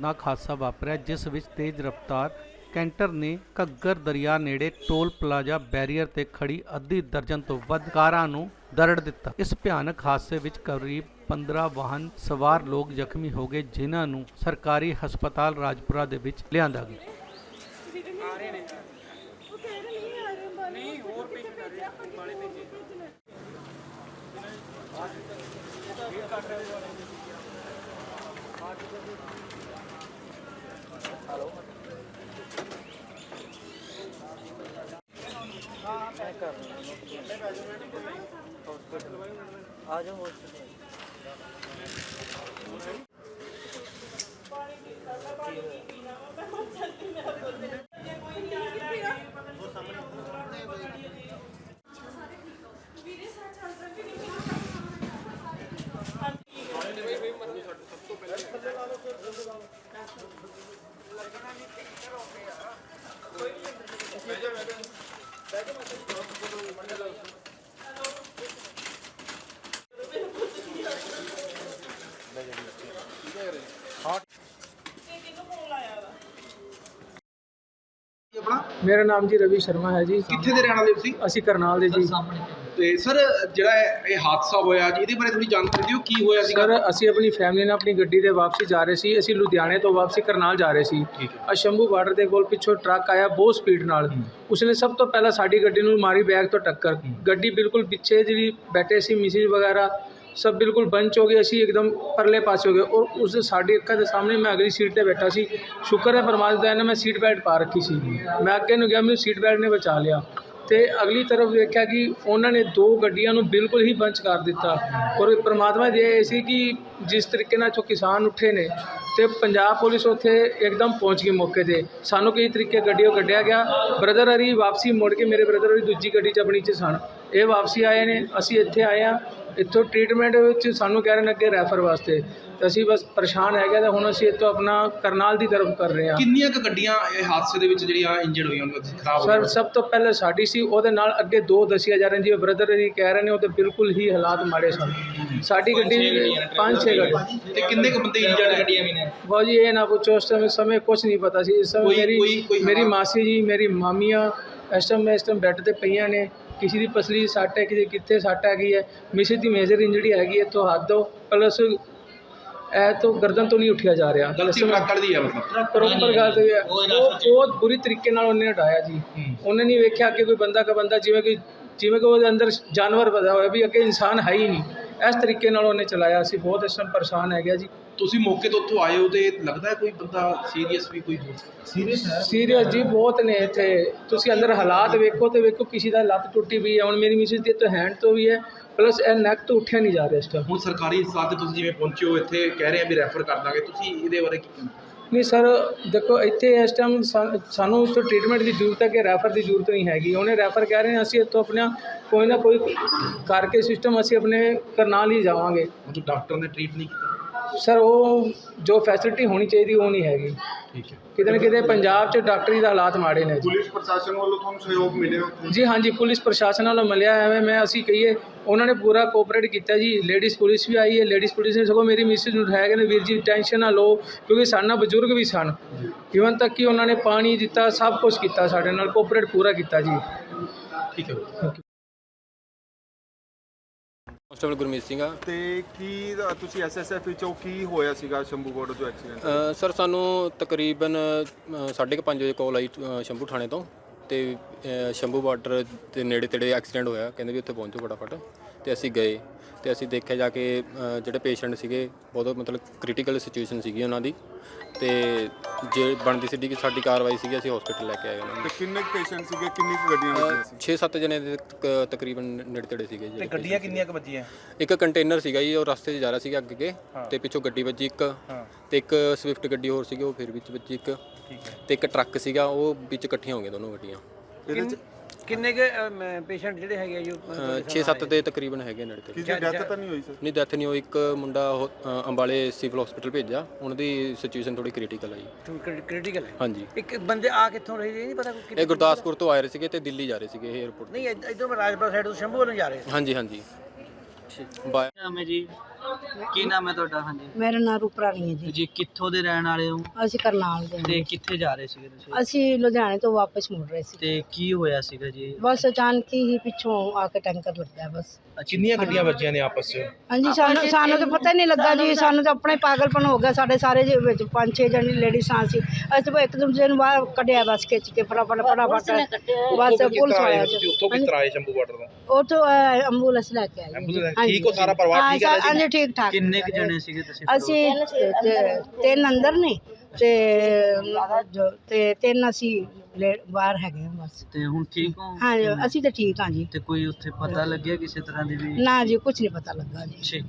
ਨਾਕ ਹਾਦਸਾ ਵਾਪਰਿਆ, ਜਿਸ ਵਿੱਚ ਤੇਜ਼ ਰਫ਼ਤਾਰ ਕੈਂਟਰ ਨੇ ਘੱਗਰ ਦਰਿਆ ਨੇੜੇ ਟੋਲ ਪਲਾਜ਼ਾ ਬੈਰੀਅਰ ਤੇ ਖੜੀ ਅੱਧੀ ਦਰਜਨ ਤੋਂ ਵੱਧ ਕਾਰਾਂ ਨੂੰ ਦਰੜ ਦਿੱਤਾ। ਇਸ ਭਿਆਨਕ ਹਾਦਸੇ ਵਿੱਚ ਕਰੀਬ 15 ਵਾਹਨ ਸਵਾਰ ਲੋਕ ਜ਼ਖਮੀ ਹੋ ਗਏ, ਜਿਨ੍ਹਾਂ ਨੂੰ ਸਰਕਾਰੀ ਹਸਪਤਾਲ ਰਾਜਪੁਰਾ ਦੇ ਵਿੱਚ ਲਿਆਂਦਾ ਗਿਆ। ਆ ਜਾਓ ਹਸਪੀਟਲ ਆਪਣਾ ਮੇਰਾ ਨਾਮ ਜੀ ਰਵੀ ਸ਼ਰਮਾ ਹੈ ਜੀ। ਕਿੱਥੇ ਦੇ ਰਹਿਣ ਵਾਲੇ ਤੁਸੀਂ? ਅਸੀਂ ਕਰਨਾਲ ਦੇ ਜੀ। ਤੇ ਸਰ ਜਿਹੜਾ ਇਹ- ਇਹ ਹਾਦਸਾ ਹੋਇਆ ਜੀ ਇਹਦੇ ਬਾਰੇ ਥੋੜੀ ਜਾਣਕਾਰੀ ਦਿਓ ਕੀ ਹੋਇਆ ਸੀਗਾ? ਸਰ ਅਸੀਂ ਆਪਣੀ ਫੈਮਿਲੀ ਨਾਲ ਆਪਣੀ ਗੱਡੀ ਦੇ ਵਾਪਸੀ ਜਾ ਰਹੇ ਸੀ। ਅਸੀਂ ਲੁਧਿਆਣੇ ਤੋਂ ਵਾਪਸੀ ਕਰਨਾਲ ਜਾ ਰਹੇ ਸੀ। ਠੀਕ ਹੈ। ਆ ਸ਼ੰਭੂ ਬਾਰਡਰ ਦੇ ਕੋਲ ਪਿੱਛੋਂ ਟਰੱਕ ਆਇਆ ਬਹੁਤ ਸਪੀਡ ਨਾਲ। ਉਸਨੇ ਸਭ ਤੋਂ ਪਹਿਲਾਂ ਸਾਡੀ ਗੱਡੀ ਨੂੰ ਮਾਰੀ ਬੈਗ ਤੋਂ ਟੱਕਰ। ਗੱਡੀ ਬਿਲਕੁਲ ਪਿੱਛੇ ਜਿਹੜੀ ਬੈਠੇ ਸੀ ਮਿਸਿਸ ਵਗੈਰਾ। ਸਭ ਬਿਲਕੁਲ ਬੰਚ ਹੋ ਗਏ, ਅਸੀਂ ਇੱਕਦਮ ਪਰਲੇ ਪਾਸੇ ਹੋ ਗਏ ਔਰ ਉਸ ਸਾਡੀ ਅੱਖਾਂ ਦੇ ਸਾਹਮਣੇ ਮੈਂ ਅਗਲੀ ਸੀਟ ਤੇ ਬੈਠਾ ਸੀ। ਸ਼ੁਕਰ ਹੈ ਪਰਮਾਤਮਾ ਦਾ ਨੇ ਮੈਂ ਸੀਟ ਬੈਲਟ ਪਾ ਰੱਖੀ ਸੀ। ਮੈਂ ਅੱਗੇ ਨੂੰ ਗਿਆ ਮੈਨੂੰ ਸੀਟ ਬੈਲਟ ਨੇ ਬਚਾ ਲਿਆ। ਤੇ ਅਗਲੀ ਤਰਫ ਵੇਖਿਆ ਕਿ ਉਹਨਾਂ ਨੇ ਦੋ ਗੱਡੀਆਂ ਨੂੰ ਬਿਲਕੁਲ ਹੀ ਬੰਚ ਕਰ ਦਿੱਤਾ। ਔਰ ਪਰਮਾਤਮਾ ਦੀ ਇਹ ਸੀ ਕਿ ਜਿਸ ਤਰੀਕੇ ਨਾਲ ਜੋ ਕਿਸਾਨ ਉੱਠੇ ਨੇ ਤੇ ਪੰਜਾਬ ਪੁਲਿਸ ਉੱਥੇ ਇੱਕਦਮ ਪਹੁੰਚ ਗਈ ਮੌਕੇ ਤੇ। ਸਾਨੂੰ ਕਈ ਤਰੀਕੇ ਗੱਡੀਓ ਕੱਢਿਆ ਗਿਆ। ਬ੍ਰਦਰ ਹਰੀ ਵਾਪਸੀ ਮੁੜ ਕੇ ਮੇਰੇ ਬ੍ਰਦਰ ਹਰੀ ਦੂਜੀ ਗੱਡੀ 'ਚ ਆਪਣੀ 'ਚ ਸਨ। ਇਹ ਵਾਪਸੀ ਆਏ ਨੇ, ਅਸੀਂ ਇੱਥੇ ਆਏ ਆ ਇੱਥੋਂ ਟ੍ਰੀਟਮੈਂਟ ਵਿੱਚ ਸਾਨੂੰ ਕਹਿ ਰਹੇ ਨੇ ਅੱਗੇ ਰੈਫਰ ਵਾਸਤੇ। ਤੇ ਅਸੀਂ ਬਸ ਪਰੇਸ਼ਾਨ ਹੈਗੇ ਤਾਂ ਹੁਣ ਅਸੀਂ ਇੱਥੋਂ ਆਪਣਾ ਕਰਨਾਲ ਦੀ ਤਰਫ ਕਰ ਰਹੇ ਹਾਂ। ਕਿੰਨੀਆਂ ਕੁ ਗੱਡੀਆਂ ਇਹ ਹਾਦਸੇ ਦੇ ਵਿੱਚ ਜਿਹੜੀਆਂ ਇੰਜਰਡ ਹੋਈਆਂ ਉਹਨਾਂ ਦੀ ਖਰਾਬ ਸਰ ਸਭ ਤੋਂ ਪਹਿਲੇ ਸਾਡੀ ਸੀ ਉਹਦੇ ਨਾਲ ਅੱਗੇ ਦੋ ਦੱਸੀਆਂ ਜਾ ਰਹੀਆਂ ਜੀ ਬ੍ਰਦਰ ਜੀ ਕਹਿ ਰਹੇ ਨੇ ਉਹ ਤੇ ਬਿਲਕੁਲ ਹੀ ਹਾਲਾਤ ਮਾੜੇ ਸਨ। ਸਾਡੀ ਗੱਡੀ ਪੰਜ ਛੇ ਗੱਡੀ ਤੇ ਕਿੰਨੇ ਕੁ ਬੰਦੇ ਇੰਜਰਡ ਗੱਡੀਆਂ ਵੀ ਨੇ? ਜੀ ਇਹ ਨਾ ਪੁੱਛੋ ਉਸ ਸਮੇਂ ਸਮੇਂ ਕੁਝ ਨਹੀਂ ਪਤਾ ਸੀ। ਇਸ ਸਮੇਂ ਮੇਰੀ ਮੇਰੀ ਮਾਸੀ ਜੀ ਮੇਰੀ ਮਾਮੀਆਂ ਇਸ ਟਾਈਮ ਇਸ ਟਾਈਮ ਬੈੱਡ ਤੇ ਪਈਆਂ ਨੇ। ਕਿਸੇ ਦੀ ਪਸਲੀ ਸੱਟ ਹੈ ਕਿਸੇ ਕਿੱਥੇ ਸੱਟ ਹੈਗੀ ਹੈ। ਮਿਸਿਸ ਦੀ ਮੇਜਰ ਇੰਜਰੀ ਹੈਗੀ ਹੈ ਤੋਂ ਹੱਥ ਦੋ ਪਲਸ ਇਹ ਤੋਂ ਗਰਦਨ ਤੋਂ ਨਹੀਂ ਉੱਠਿਆ ਜਾ ਰਿਹਾ। ਗਲਤੀ ਟਰੱਕ ਵਾਲੀ ਦੀ ਹੈ ਮਤਲਬ। ਪ੍ਰੋਪਰ ਗੱਲ ਤੇ ਹੈ। ਉਹ ਬਹੁਤ ਬੁਰੀ ਤਰੀਕੇ ਨਾਲ ਉਹਨੇ ਹਟਾਇਆ ਜੀ। ਉਹਨੇ ਨਹੀਂ ਵੇਖਿਆ ਕਿ ਕੋਈ ਬੰਦਾ ਕਾ ਬੰਦਾ ਜਿਵੇਂ ਕਿ ਜਿਵੇਂ ਕਿ ਉਹਦੇ ਅੰਦਰ ਜਾਨਵਰ ਪੈਦਾ ਹੋਇਆ ਵੀ ਅੱਗੇ ਇਨਸਾਨ ਹੈ ਹੀ ਨਹੀਂ। ਇਸ ਤਰੀਕੇ ਨਾਲ ਉਹਨੇ ਚਲਾਇਆ ਅਸੀਂ ਬਹੁਤ ਇਸ ਟਾਈਮ ਪਰੇਸ਼ਾਨ ਹੈਗੇ ਜੀ। ਤੁਸੀਂ ਮੌਕੇ ਤੋਂ ਉੱਥੋਂ ਆਏ ਹੋ ਤੇ ਲੱਗਦਾ ਹੈ ਕੋਈ ਬੰਦਾ ਸੀਰੀਅਸ ਵੀ ਕੋਈ ਹੋ ਸੀਰੀਅਸ ਹੈ? ਸੀਰੀਅਸ ਜੀ ਬਹੁਤ ਨੇ ਇੱਥੇ। ਤੁਸੀਂ ਅੰਦਰ ਹਾਲਾਤ ਵੇਖੋ ਤੇ ਵੇਖੋ ਕਿਸੇ ਦਾ ਲੱਤ ਟੁੱਟੀ ਵੀ ਹੈ। ਹੁਣ ਮੇਰੀ ਮਿਸਿਸ ਦੀ ਤਾਂ ਹੈਂਡ ਤੋਂ ਵੀ ਹੈ ਪਲਸ ਇਹ ਨੈਕ ਤੋਂ ਉੱਠਿਆ ਨਹੀਂ ਜਾ ਰਿਹਾ ਇਸ ਟਾਈਮ ਹੁਣ ਸਰਕਾਰੀ ਹਸਪਤਾਲ ਤੇ ਤੁਸੀਂ ਜਿਵੇਂ ਪਹੁੰਚੇ ਹੋ ਇੱਥੇ ਕਹਿ ਰਹੇ ਆ ਵੀ ਰੈਫਰ ਕਰ ਦਾਂਗੇ। ਤੁਸੀਂ ਇਹਦੇ ਬਾਰੇ ਕੀ ਕਹਿਣਾ? ਨਹੀਂ ਸਰ, ਦੇਖੋ ਇੱਥੇ ਇਸ ਟਾਈਮ ਸਾ, ਸਾਨੂੰ ਇੱਥੋਂ ਟਰੀਟਮੈਂਟ ਦੀ ਜ਼ਰੂਰਤ ਹੈ ਕਿ ਰੈਫਰ ਦੀ ਜ਼ਰੂਰਤ ਨਹੀਂ ਹੈਗੀ। ਉਹਨੇ ਰੈਫਰ ਕਹਿ ਰਹੇ ਅਸੀਂ ਇੱਥੋਂ ਆਪਣਾ ਕੋਈ ਨਾ ਕੋਈ ਕਰਕੇ ਸਿਸਟਮ ਅਸੀਂ ਆਪਣੇ ਕਰਨਾਲ ਹੀ ਜਾਵਾਂਗੇ। ਮਤਲਬ ਡਾਕਟਰ ਨੇ ਟਰੀਟ ਨਹੀਂ ਕੀਤਾ। ਸਰ ਉਹ ਜੋ ਫੈਸਿਲਿਟੀ ਹੋਣੀ ਚਾਹੀਦੀ ਉਹ ਨਹੀਂ ਹੈਗੀ। ਠੀਕ ਹੈ। ਕਿਤੇ ਨਾ ਕਿਤੇ ਪੰਜਾਬ 'ਚ ਡਾਕਟਰੀ ਦਾ ਹਾਲਾਤ ਮਾੜੇ ਨੇ ਜੀ। ਪੁਲਿਸ ਪ੍ਰਸ਼ਾਸਨ ਵੱਲੋਂ ਤੁਹਾਨੂੰ ਸਹਿਯੋਗ ਮਿਲਿਆ? ਉੱਥੇ ਜੀ ਹਾਂਜੀ ਪੁਲਿਸ ਪ੍ਰਸ਼ਾਸਨ ਨਾਲ ਮਿਲਿਆ ਐਵੇਂ ਮੈਂ ਅਸੀਂ ਕਹੀਏ ਉਹਨਾਂ ਨੇ ਪੂਰਾ ਕੋਆਪਰੇਟ ਕੀਤਾ ਜੀ। ਲੇਡੀਜ਼ ਪੁਲਿਸ ਵੀ ਆਈ ਹੈ। ਲੇਡੀਜ਼ ਪੁਲਿਸ ਨੇ ਸਗੋਂ ਮੇਰੀ ਮਿਸਿਸ ਨੂੰ ਉਠਾਇਆ ਕਹਿੰਦੇ ਵੀਰ ਜੀ ਟੈਨਸ਼ਨ ਨਾ ਲਓ ਕਿਉਂਕਿ ਸਾਡੇ ਨਾਲ ਬਜ਼ੁਰਗ ਵੀ ਸਨ। ਇਵਨ ਤੱਕ ਕਿ ਉਹਨਾਂ ਨੇ ਪਾਣੀ ਦਿੱਤਾ ਸਭ ਕੁਝ ਕੀਤਾ ਸਾਡੇ ਨਾਲ ਕੋਆਪਰੇਟ ਪੂਰਾ ਕੀਤਾ ਜੀ। ਠੀਕ ਹੈ। ਕਨਸਟੇਬਲ ਗੁਰਮੀਤ ਸਿੰਘ ਆ। ਤੇ ਕੀ ਦਾ- ਤੁਸੀਂ ਐਸਐਸਐਫ ਵਿੱਚੋਂ ਕੀ ਹੋਇਆ ਸੀਗਾ ਸ਼ੰਭੂ ਬਾਰਡਰ ਤੋਂ ਐਕਸੀਡੈਂਟ ਅ, ਸਰ ਸਾਨੂੰ ਤਕਰੀਬਨ 5:30 ਵਜੇ ਕਾਲ ਆਈ ਅ, ਸ਼ੰਭੂ ਥਾਣੇ ਤੋਂ। ਤੇ ਅ, ਸ਼ੰਭੂ ਬਾਰਡਰ ਦੇ ਨੇੜੇ ਤੇੜੇ ਐਕਸੀਡੈਂਟ ਹੋਇਆ। ਕਹਿੰਦੇ ਵੀ ਉੱਥੇ ਪਹੁੰਚੋ ਫਟਾਫਟ। ਤੇ ਅਸੀਂ ਗਏ। ਤੇ ਅਸੀਂ ਦੇਖਿਆ ਜਾ ਕੇ ਅ, ਜਿਹੜੇ ਪੇਸ਼ੈਂਟ ਸੀਗੇ ਬਹੁਤ ਮਤਲਬ ਕ੍ਰਿਟੀਕਲ ਸਿਚੁਏਸ਼ਨ ਸੀਗੀ ਉਹਨਾਂ ਦੀ। ਤੇ ਜੇ ਬਣਦੀ ਸੀ ਕਿ ਸਾਡੀ ਕਾਰਵਾਈ ਸੀਗੀ ਅਸੀਂ ਹਸਪੀਟਲ ਲੈ ਕੇ ਆਏ ਉਹਨਾਂ ਨੂੰ। ਤੇ ਕਿੰਨੇ ਪੇਸ਼ੈਂਟ ਸੀਗੇ? ਕਿੰਨੀ ਕੁ ਗੱਡੀਆਂ ਲੱਗੀਆਂ ਸੀ? 6-7 ਜਣੇ ਦੇ ਤਕ- ਤਕਰੀਬਨ ਨੇੜੇ ਤੇੜੇ ਸੀਗੇ ਜੀ। ਗੱਡੀਆਂ ਕਿੰਨੀਆਂ ਕੁ ਵੱਜੀਆਂ? ਇੱਕ ਕੰਟੇਨਰ ਸੀਗਾ ਜੀ ਉਹ ਰਸਤੇ 'ਚ ਜਾ ਰਿਹਾ ਸੀਗਾ ਅੱਗੇ ਤੇ ਪਿੱਛੋਂ ਗੱਡੀ ਵੱਜੀ ਇੱਕ। ਤੇ ਇੱਕ ਸਵਿਫਟ ਗੱਡੀ ਹੋਰ ਸੀਗੀ ਉਹ ਫਿਰ ਵਿੱਚ ਵੱਜੀ ਇੱਕ। ਤੇ ਇੱਕ ਟਰੱਕ ਸੀਗਾ ਉਹ ਵਿੱਚ ਇਕੱਠੀਆਂ ਹੋ ਗਈਆਂ ਦੋਨੋਂ ਗੱਡੀਆਂ। ਇਹਦੇ ਚ ਕਿੰਨੇ ਕੇ ਪੇਸ਼ੈਂਟ ਜਿਹੜੇ ਹੈਗੇ ਆ ਜੋ? 6-7 ਦੇ ਤਕਰੀਬਨ ਹੈਗੇ ਨੇੜੇ ਤੇ ਕਿਸੇ ਡੈਥ ਤਾਂ ਨਹੀਂ ਹੋਈ ਸਰ ਨਹੀਂ ਡੈਥ ਨਹੀਂ ਹੋਈ। ਇੱਕ ਮੁੰਡਾ ਉਹ, ਅ, ਅੰਬਾਲੇ ਸਿਵਲ ਹਸਪੀਟਲ ਭੇਜਿਆ। ਉਹਨਾਂ ਦੀ ਸਿਚੁਏਸ਼ਨ ਥੋੜੀ ਕ੍ਰਿਟੀਕਲ ਆ ਜੀ। ਕ੍ਰਿਟੀਕਲ ਹੈ। ਹਾਂਜੀ। ਇੱਕ ਬੰਦੇ ਆ ਕਿੱਥੋਂ ਰਹੇ ਜੀ ਨਹੀਂ ਪਤਾ ਕੋਈ ਇਹ ਗੁਰਦਾਸਪੁਰ ਤੋਂ ਆਏ ਰਹੇ ਸੀਗੇ ਤੇ ਦਿੱਲੀ ਜਾ ਰਹੇ ਸੀਗੇ ਇਹ 에어ਪੋਰਟ ਨਹੀਂ ਇਧਰੋਂ ਰਾਜਪੁਰਾ ਸਾਈਡ ਤੋਂ ਸ਼ੰਭੂ ਵੱਲੋਂ ਜਾ ਰਹੇ ਹਾਂਜੀ ਹਾਂਜੀ। ਬਾਏ ਨਾਮ ਹੈ ਜੀ? ਕੀ ਨਾਮ ਹੈ ਤੁਹਾਡਾ? ਹਾਂਜੀ। ਮੇਰਾ ਨਾਮ ਰੂਪਰਾਣੀ ਹੈ ਜੀ। ਜੀ ਕਿੱਥੋਂ ਦੇ ਰਹਿਣ ਵਾਲੇ ਹੋ? ਅਸੀਂ ਕਰਨਾਲ ਦੇ ਹਾਂ। ਤੇ ਕਿੱਥੇ ਜਾ ਰਹੇ ਸੀਗੇ ਤੁਸੀਂ? ਅਸੀਂ ਲੁਧਿਆਣੇ ਤੋਂ ਵਾਪਸ ਮੁੜ ਰਹੇ ਸੀ। ਤੇ ਕੀ ਹੋਇਆ ਸੀਗਾ ਜੀ? ਬਸ ਅਚਾਨਕ ਹੀ ਪਿੱਛੋਂ ਆ ਕੇ ਟੈਂਕਰ ਲੱਗਿਆ ਬਸ। ਕਿੰਨੀਆਂ ਗੱਡੀਆਂ ਵੱਜੀਆਂ ਨੇ ਆਪਸ 'ਚ? ਹਾਂਜੀ ਸਾਨੂੰ ਸਾਨੂੰ ਤਾਂ ਪਤਾ ਹੀ ਨਹੀਂ ਲੱਗਾ ਜੀ ਸਾਨੂੰ ਤਾਂ ਆਪਣਾ ਹੀ ਪਾਗਲਪਨ ਹੋ ਗਿਆ ਸਾਡੇ ਸਾਰੇ ਜੀ ਵਿੱਚ ਪੰਜ ਛੇ ਜਣੇ ਲੇਡੀਜ਼ ਹਾਂ ਸੀ ਅਸੀਂ ਤਾਂ ਇੱਕ ਦੂਜੇ ਨੂੰ ਬਾਹਰ ਕੱਢਿਆ ਬਸ ਖਿੱਚ ਕੇ ਫਟਾਫਟ ਫਟਾਫਟ। ਬਸ ਪੁਲਿਸ ਵਾਲਿਆਂ ਤੁਸੀਂ? ਉੱਥੋਂ ਕਿਸ ਤਰ੍ਹਾਂ ਆਏ ਸ਼ੰਭੂ ਬਾਰਡਰ ਦਾ ਉਹ ਤੋਂ ਐਂਬੂਲੈਂਸ ਲੈ ਕੇ ਆਏ ਐਂਬੂਲੈਂਸ ਹਾਂਜੀ। ਠੀਕ ਹੋ ਸਾਰਾ ਪਰਿਵਾਰ ਠੀਕ ਹੈ ਹਾਂਜੀ ਠੀਕ ਠਾਕ ਕਿੰਨੇ ਕੁ ਜਣੇ ਸੀਗੇ ਤੁਸੀਂ ਅਸੀਂ ਤੇ- ਤਿੰਨ ਅੰਦਰ ਨੇ ਤੇ ਜੋ- ਤੇ ਤਿੰਨ ਅਸੀਂ ਲੈ- ਬਾਹਰ ਹੈਗੇ ਹਾਂ ਬਸ। ਤੇ ਹੁਣ ਠੀਕ ਹੋ? ਹਾਂ ਅਸੀਂ ਤਾਂ ਠੀਕ ਹਾਂ ਜੀ। ਤੇ ਕੋਈ ਉੱਥੇ ਪਤਾ ਲੱਗਿਆ ਕਿਸੇ ਤਰ੍ਹਾਂ ਦੀ ਵੀ? ਨਾ ਜੀ ਕੁਝ ਨਹੀਂ ਪਤਾ ਲੱਗਾ ਜੀ। ਠੀਕ।